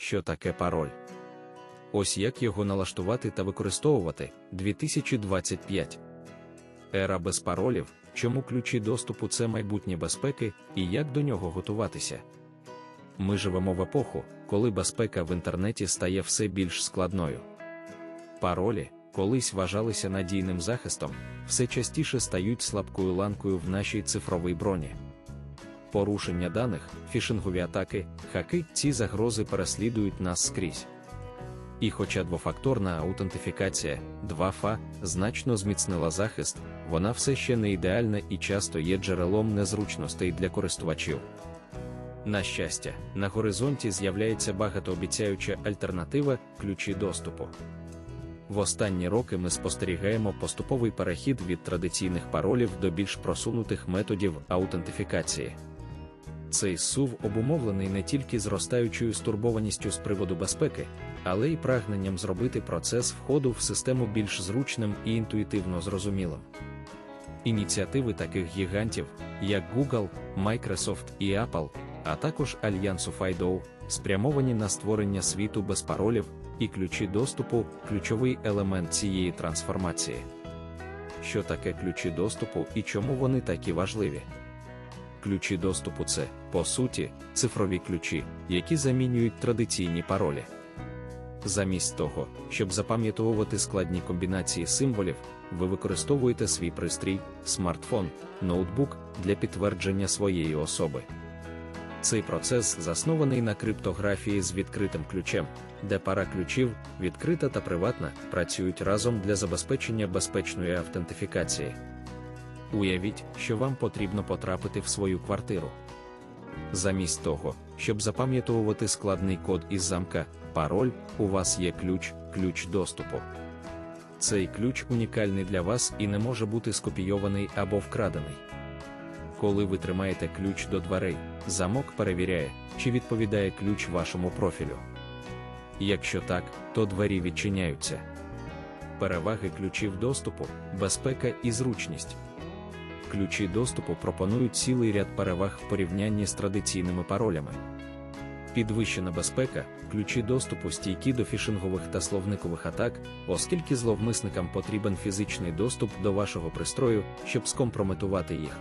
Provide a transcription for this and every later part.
що таке пароль. Ось як його налаштувати та використовувати 2025. Ера без паролів, чому ключі доступу це майбутнє безпеки і як до нього готуватися. Ми живемо в епоху, коли безпека в інтернеті стає все більш складною. Паролі, колись вважалися надійним захистом, все частіше стають слабкою ланкою в нашій цифровій броні. Порушення даних, фішингові атаки, хаки, ці загрози переслідують нас скрізь. І хоча двофакторна аутентифікація 2FA значно зміцнила захист, вона все ще не ідеальна і часто є джерелом незручностей для користувачів. На щастя, на горизонті з'являється багатообіцяюча альтернатива ключі доступу. В останні роки ми спостерігаємо поступовий перехід від традиційних паролів до більш просунутих методів аутентифікації. Цей сув обумовлений не тільки зростаючою стурбованістю з приводу безпеки, але й прагненням зробити процес входу в систему більш зручним і інтуїтивно зрозумілим. Ініціативи таких гігантів, як Google, Microsoft і Apple, а також Альянсу FIDO, спрямовані на створення світу без паролів і ключі доступу ключовий елемент цієї трансформації. Що таке ключі доступу і чому вони такі важливі? Ключі доступу це, по суті, цифрові ключі, які замінюють традиційні паролі. Замість того, щоб запам'ятовувати складні комбінації символів, ви використовуєте свій пристрій, смартфон, ноутбук для підтвердження своєї особи. Цей процес заснований на криптографії з відкритим ключем, де пара ключів, відкрита та приватна, працюють разом для забезпечення безпечної автентифікації. Уявіть, що вам потрібно потрапити в свою квартиру. Замість того, щоб запам'ятовувати складний код із замка, пароль, у вас є ключ, ключ доступу. Цей ключ унікальний для вас і не може бути скопійований або вкрадений. Коли ви тримаєте ключ до дверей, замок перевіряє, чи відповідає ключ вашому профілю. Якщо так, то двері відчиняються. Переваги ключів доступу, безпека і зручність. Ключі доступу пропонують цілий ряд переваг в порівнянні з традиційними паролями. Підвищена безпека, ключі доступу стійкі до фішингових та словникових атак, оскільки зловмисникам потрібен фізичний доступ до вашого пристрою, щоб скомпрометувати їх.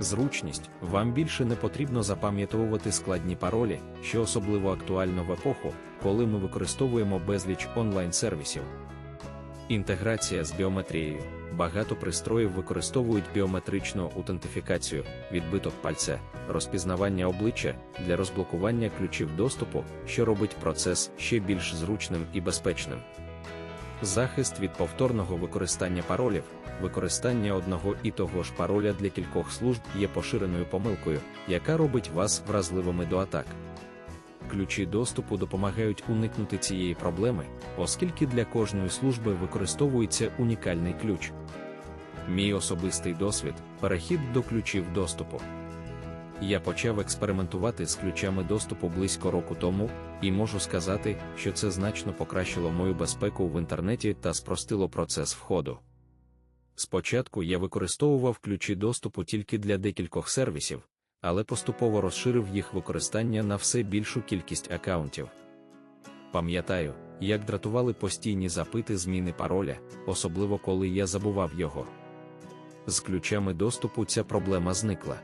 Зручність вам більше не потрібно запам'ятовувати складні паролі, що особливо актуально в епоху, коли ми використовуємо безліч онлайн-сервісів. Інтеграція з біометрією. Багато пристроїв використовують біометричну аутентифікацію, відбиток пальця, розпізнавання обличчя для розблокування ключів доступу, що робить процес ще більш зручним і безпечним. Захист від повторного використання паролів, використання одного і того ж пароля для кількох служб є поширеною помилкою, яка робить вас вразливими до атак. Ключі доступу допомагають уникнути цієї проблеми, оскільки для кожної служби використовується унікальний ключ. Мій особистий досвід перехід до ключів доступу. Я почав експериментувати з ключами доступу близько року тому, і можу сказати, що це значно покращило мою безпеку в інтернеті та спростило процес входу. Спочатку я використовував ключі доступу тільки для декількох сервісів, але поступово розширив їх використання на все більшу кількість акаунтів. Пам'ятаю, як дратували постійні запити зміни пароля, особливо коли я забував його. З ключами доступу ця проблема зникла.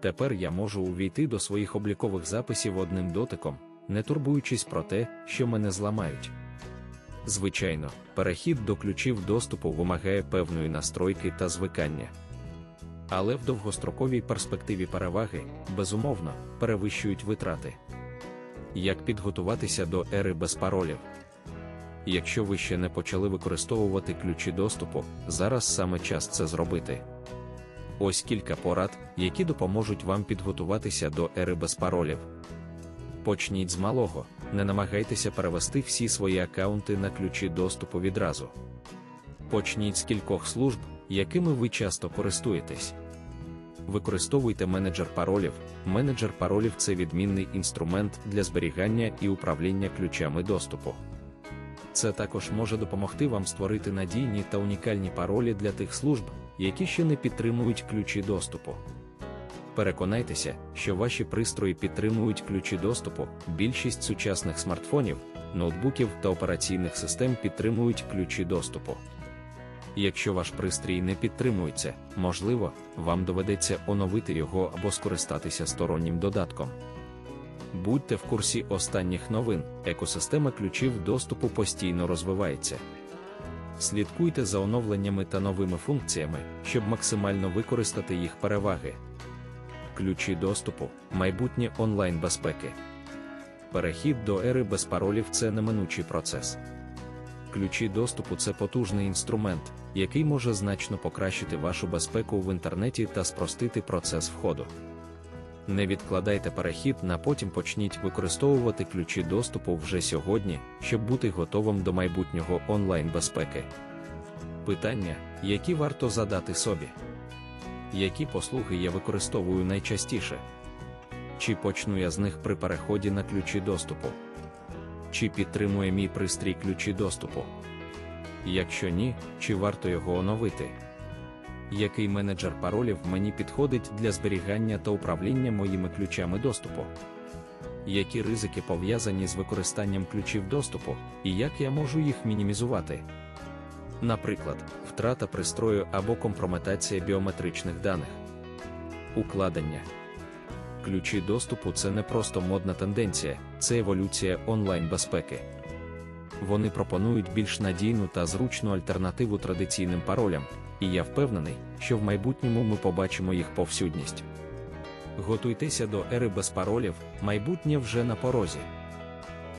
Тепер я можу увійти до своїх облікових записів одним дотиком, не турбуючись про те, що мене зламають. Звичайно, перехід до ключів доступу вимагає певної настройки та звикання. Але в довгостроковій перспективі переваги, безумовно, перевищують витрати. Як підготуватися до ери без паролів? Якщо ви ще не почали використовувати ключі доступу, зараз саме час це зробити. Ось кілька порад, які допоможуть вам підготуватися до ери без паролів. Почніть з малого, не намагайтеся перевести всі свої аккаунти на ключі доступу відразу. Почніть з кількох служб, якими ви часто користуєтесь. Використовуйте менеджер паролів. Менеджер паролів це відмінний інструмент для зберігання і управління ключами доступу. Це також може допомогти вам створити надійні та унікальні паролі для тих служб, які ще не підтримують ключі доступу. Переконайтеся, що ваші пристрої підтримують ключі доступу. Більшість сучасних смартфонів, ноутбуків та операційних систем підтримують ключі доступу. Якщо ваш пристрій не підтримується, можливо, вам доведеться оновити його або скористатися стороннім додатком. Будьте в курсі останніх новин, екосистема ключів доступу постійно розвивається. Слідкуйте за оновленнями та новими функціями, щоб максимально використати їх переваги. Ключі доступу, майбутнє онлайн безпеки. Перехід до ери без паролів це неминучий процес. Ключі доступу це потужний інструмент, який може значно покращити вашу безпеку в інтернеті та спростити процес входу. Не відкладайте перехід на потім почніть використовувати ключі доступу вже сьогодні, щоб бути готовим до майбутнього онлайн безпеки. Питання, які варто задати собі. Які послуги я використовую найчастіше? Чи почну я з них при переході на ключі доступу? Чи підтримує мій пристрій ключі доступу? Якщо ні, чи варто його оновити? Який менеджер паролів мені підходить для зберігання та управління моїми ключами доступу? Які ризики пов'язані з використанням ключів доступу, і як я можу їх мінімізувати? Наприклад, втрата пристрою або компрометація біометричних даних. Укладення. Ключі доступу це не просто модна тенденція, це еволюція онлайн-безпеки. Вони пропонують більш надійну та зручну альтернативу традиційним паролям, і я впевнений, що в майбутньому ми побачимо їх повсюдність. Готуйтеся до ери без паролів, майбутнє вже на порозі.